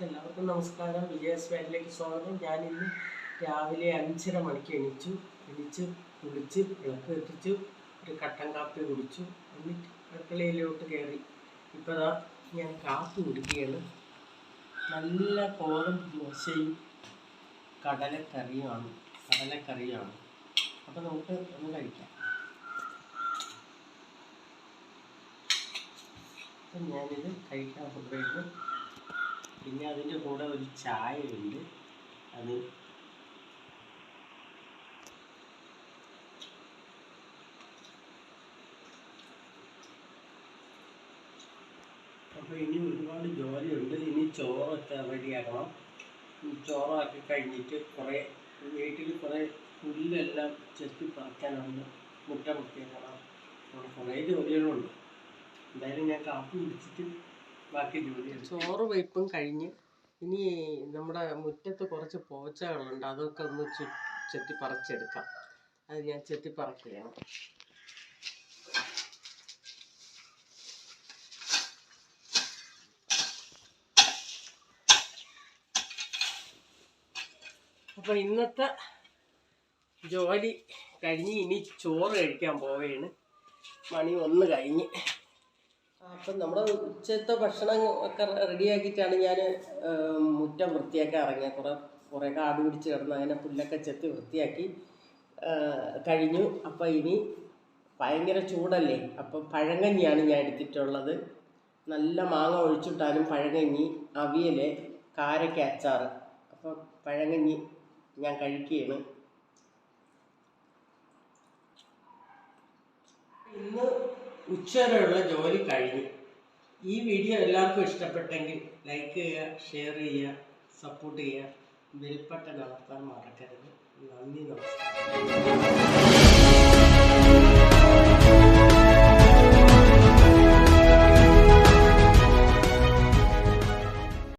വിജയസ് ഫാനിലേക്ക് സ്വാഗതം. ഞാൻ ഇന്ന് രാവിലെ അഞ്ചര മണിക്ക് എണീച്ചു. എണീച്ച് കുളിച്ച് വിളക്ക് കത്തിച്ചു ഒരു കട്ടൻ കാപ്പി കുടിച്ചു. എന്നിട്ട് അടുക്കളയിലോട്ട് കയറി. ഇപ്പോൾ ഞാൻ കാപ്പി കുടിക്കുകയാണ്. നല്ല കോളം ദോശയും കടലക്കറിയുമാണ്. കടലക്കറിയാണ്. അപ്പോൾ നമുക്ക് ഒന്ന് കഴിക്കാം. ഞാനിത് കഴിക്കാൻ കൊണ്ടുപോയിട്ട് പിന്നെ അതിന്റെ കൂടെ ഒരു ചായ ചായയുണ്ട്. അത് അപ്പോൾ ഇനി ഒരുപാട് ജോലിയുണ്ട്. ഇനി ചോറൊക്കെ റെഡിയാക്കണം ചോറാക്കി കഴിഞ്ഞിട്ട് കുറേ വീട്ടിൽ കുറേ പുല്ലെല്ലാം ചെത്തി പറക്കാനുണ്ട് മുട്ട പൊട്ടിയാക്കണം അങ്ങനെ കുറേ ജോലികളുണ്ട്. എന്തായാലും ഞാൻ കാപ്പി കുടിച്ചിട്ട് ബാക്കി ജോലി ചോറ് വെപ്പും കഴിഞ്ഞ്. ഇനി നമ്മുടെ മുറ്റത്ത് കുറച്ച് പോച്ചകളുണ്ട്. അതൊക്കെ ഒന്ന് ചു ചെത്തി പറിച്ചെടുക്കാം. അത് ഞാൻ ചെത്തി പറിക്കുകയാണ്. അപ്പൊ ഇന്നത്തെ ജോലി കഴിഞ്ഞ് ഇനി ചോറ് കഴിക്കാൻ പോവുകയാണ്. മണി ഒന്ന് കഴിഞ്ഞ്. അപ്പം നമ്മുടെ ഉച്ചത്തെ ഭക്ഷണം ഒക്കെ റെഡിയാക്കിയിട്ടാണ് ഞാൻ മുറ്റം വൃത്തിയാക്കാൻ ഇറങ്ങിയത്. കുറേ കുറേ കാട് പിടിച്ച് കിടന്ന് അങ്ങനെ പുല്ലൊക്കെ ചെത്തി വൃത്തിയാക്കി കഴിഞ്ഞു. അപ്പം ഇനി ഭയങ്കര ചൂടല്ലേ? അപ്പം പഴങ്കഞ്ഞിയാണ് ഞാൻ എടുത്തിട്ടുള്ളത്. നല്ല മാങ്ങ ഒഴിച്ചിട്ടാലും പഴങ്കഞ്ഞി അവിയൽ കാരക്ക അച്ചാർ. അപ്പം പഴങ്കഞ്ഞി ഞാൻ കഴിക്കുകയാണ്. ഇന്ന് ഉച്ചവരെയുള്ള ജോലി കഴിഞ്ഞു. ഈ വീഡിയോ എല്ലാവർക്കും ഇഷ്ടപ്പെട്ടെങ്കിൽ ലൈക്ക് ചെയ്യുക ഷെയർ ചെയ്യുക സപ്പോർട്ട് ചെയ്യുക. ബെൽബട്ടൺ അമർത്താൻ മറക്കരുത്. നന്ദി നമസ്കാരം.